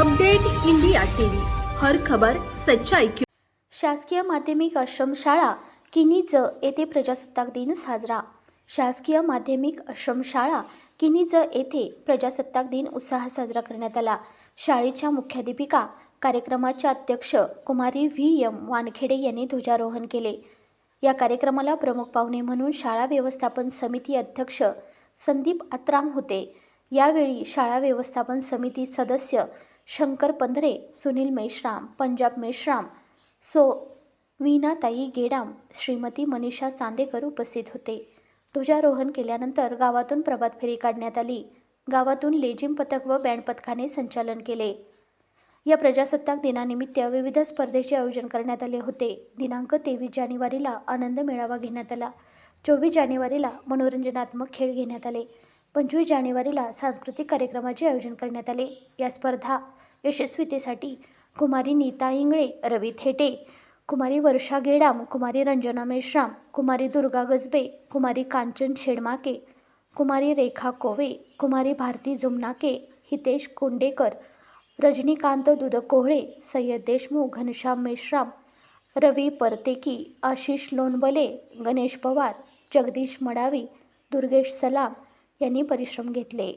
Update India TV. हर खबर सच्चाई की शासकीय माध्यमिक आश्रमशाळा किनीज येथे प्रजासत्ताक दिन साजरा. शासकीय माध्यमिक आश्रमशाळा किनीज येथे प्रजासत्ताक दिन उत्साहात साजरा करण्यात आला. शाळेच्या मुख्याध्यापिका कार्यक्रमाच्या अध्यक्ष कुमारी व्ही. एम. वानखेडे यांनी ध्वजारोहण केले. या कार्यक्रमाला प्रमुख पाहुणे म्हणून शाळा व्यवस्थापन समिती अध्यक्ष संदीप अत्राम होते. यावेळी शाळा व्यवस्थापन समिती सदस्य शंकर पंधरे सुनील मेश्राम पंजाब मेश्राम सो वीणाताई गेडाम श्रीमती मनीषा चांदेकर उपस्थित होते. ध्वजारोहण केल्यानंतर गावातून प्रभात फेरी काढण्यात आली. गावातून लेझिम पथक व बँड पथकाने संचालन केले. या प्रजासत्ताक दिनानिमित्त विविध स्पर्धेचे आयोजन करण्यात आले होते. दिनांक तेवीस जानेवारीला आनंद मेळावा घेण्यात आला. चोवीस जानेवारीला मनोरंजनात्मक खेळ घेण्यात आले. पंचवीस जानेवारीला सांस्कृतिक कार्यक्रमाचे आयोजन करण्यात आले. या स्पर्धा यशस्वीतेसाठी कुमारी नीता इंगळे रवी थेटे कुमारी वर्षा गेडाम कुमारी रंजना मेश्राम कुमारी दुर्गा गजबे कुमारी कांचन शेडमाके कुमारी रेखा कोवे कुमारी भारती जुमनाके हितेश कोंडेकर रजनीकांत दुधकोहळे सय्यद देशमुख घनश्याम मेश्राम रवी परतेकी आशिष लोणबले गणेश पवार जगदीश मडावी दुर्गेश सलाम यांनी परिश्रम घेतले.